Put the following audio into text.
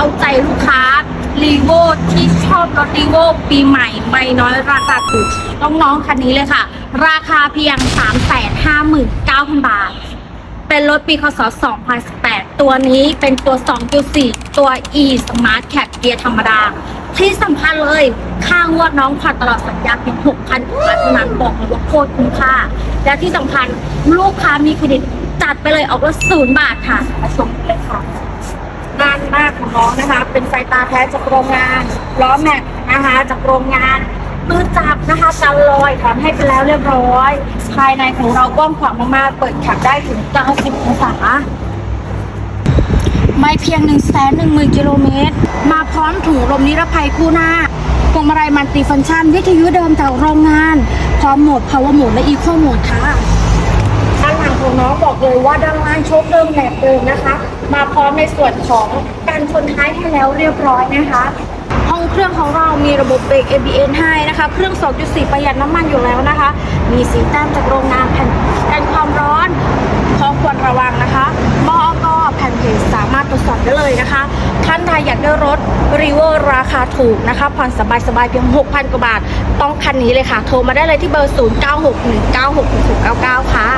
เอาใจลูกค้ารีโวที่ชอบรถรีโวปีใหม่ไม่น้อยราคาถูกน้องๆคันนี้เลยค่ะ ราคาเพียง 359,000 บาท เป็นรถปีคศ 2018 ตัวนี้เป็นตัว 2.4 ตัว e smart cat เกียร์ธรรมดา ที่สำคัญเลย ค่างวดน้องผ่อนตลอดสัญญาเพียง6,000บาทเท่านั้นบอกเลยว่าโคตรคุ้มค่า และที่สำคัญลูกค้ามีเครดิตจัดไปเลยออกรถศูนย์บาทค่ะมาชมกันเลยค่ะง มากของน้องนะคะ เป็นไฟตาแท้จากโรงงานล้อแม็กนะคะจากโรงงานมือจับนะคะกันลอยทำให้ไปแล้วเรียบร้อย ภายในของเรากว้างขวางมากๆเปิดขับได้ถึง 90องศาไม่เพียง 1 1 0 0 0กิโลเมตร มาพร้อมถุงลมนิรภัยคู่หน้าพวงมาลัยมันติฟังก์ชัน วิทยุเดิมจากโรงงาน พร้อมโหมด power mode และ eco mode ค่ะ ของน้องบอกเลยว่าด้านล่างโชคเดิมแหลกเดิมนะคะ มาพร้อมในส่วนของการชนท้ายให้แล้วเรียบร้อยนะคะห้องเครื่องของเรามีระบบเบรก ABS ให้นะคะ เครื่อง 2.4 ประหยัดน้ำมันอยู่แล้วนะคะ มีสีแต้มจากโรงงานแผ่นกันความร้อนข้อควรระวังนะคะมอก็แผ่นเพจสามารถตรวจสอบได้เลยนะคะ ท่านใดอยากได้รถรีเวอร์ราคาถูกนะคะ ผ่อนสบายๆเพียง 6,000 กว่าบาท ต้องคันนี้เลยค่ะ โทรมาได้เลยที่เบอร์ 0961966699 ค่ะ